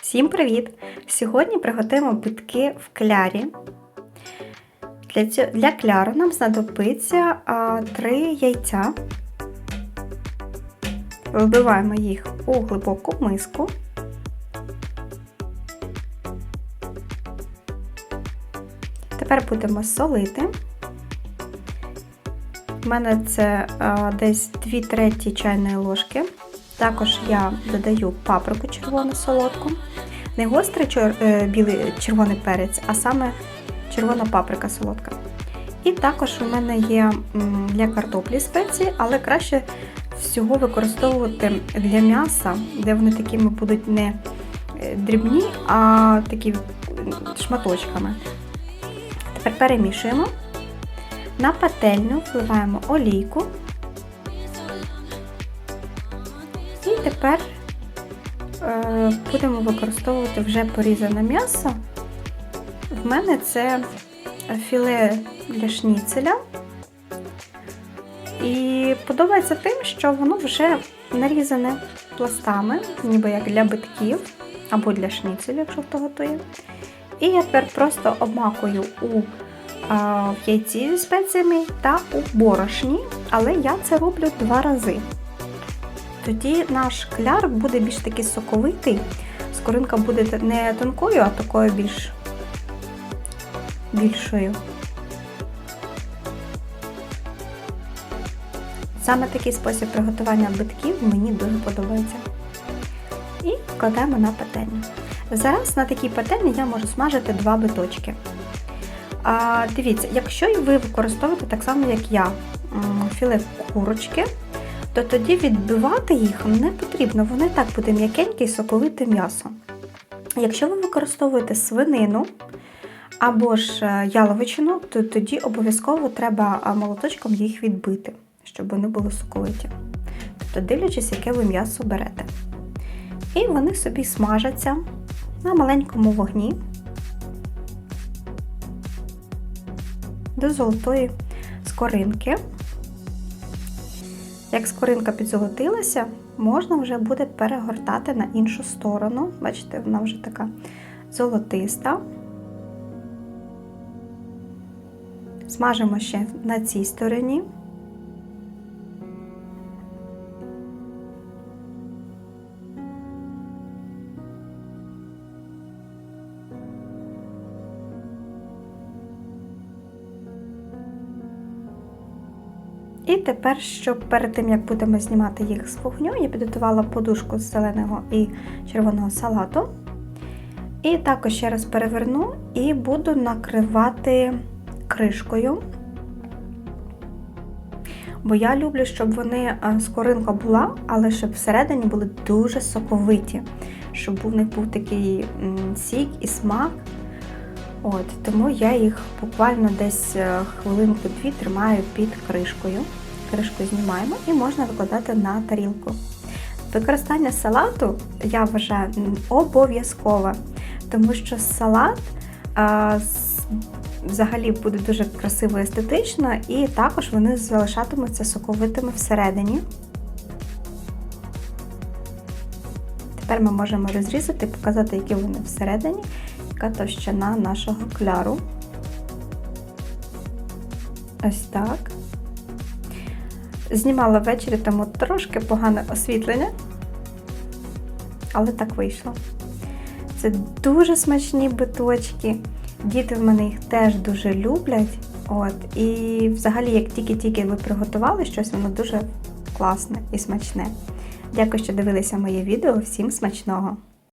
Всім привіт! Сьогодні приготуємо битки в клярі. Для, цього, для кляру нам знадобиться а, 3 яйця. Вибиваємо їх у глибоку миску. Тепер будемо солити. У мене це а, десь 2 треті чайної ложки. Також я додаю паприку червону солодку. Не гострий чор, е, білий червоний перець, а саме червона паприка солодка. І також у мене є для картоплі спеції, але краще всього використовувати для м'яса, де вони такими будуть не е, дрібні, а такі шматочками. Тепер перемішуємо. На пательню вливаємо олійку. Тепер е, будемо використовувати вже порізане м'ясо. В мене це філе для шніцеля. І подобається тим, що воно вже нарізане пластами, ніби як для битків або для шніцелю, якщо хто готує. І я тепер просто обмакую у в яйці зі спеціями та у борошні, але я це роблю два рази. Тоді наш кляр буде більш такий соковитий, скоринка буде не тонкою, а такою більш більшою. Саме такий спосіб приготування битків мені дуже подобається. І вкладаємо на пательню. Зараз на такій пательні я можу смажити два биточки. А, Дивіться, якщо ви використовуєте так само, як я, філе курочки, то тоді відбивати їх не потрібно, воно і так буде м'якеньке і соковите м'ясо. Якщо ви використовуєте свинину або ж яловичину, то тоді обов'язково треба молоточком їх відбити, щоб вони були соковиті. Тобто, дивлячись, яке ви м'ясо берете. І вони собі смажаться на маленькому вогні до золотої скоринки. Як скоринка підзолотилася, можна вже буде перегортати на іншу сторону. Бачите, вона вже така золотиста. Смажимо ще на цій стороні. І тепер, щоб перед тим, як будемо знімати їх з вогню, я підготувала подушку з зеленого і червоного салату. І також ще раз переверну і буду накривати кришкою. Бо я люблю, щоб вони скоринка була, але щоб всередині були дуже соковиті, щоб у них був такий сік і смак. От, Тому я їх буквально десь хвилинку-дві тримаю під кришкою. Кришку знімаємо і можна викладати на тарілку. Використання салату я вважаю обов'язкове, тому що салат а, взагалі буде дуже красиво естетично, і також вони залишатимуться соковитими всередині. Тепер ми можемо розрізати і показати, які вони всередині, яка товщина нашого кляру. Ось так. Знімала ввечері, тому трошки погане освітлення, але так вийшло. Це дуже смачні биточки. Діти в мене їх теж дуже люблять. От, І взагалі, як тільки-тільки ви приготували щось, воно дуже класне і смачне. Дякую, що дивилися моє відео. Всім смачного!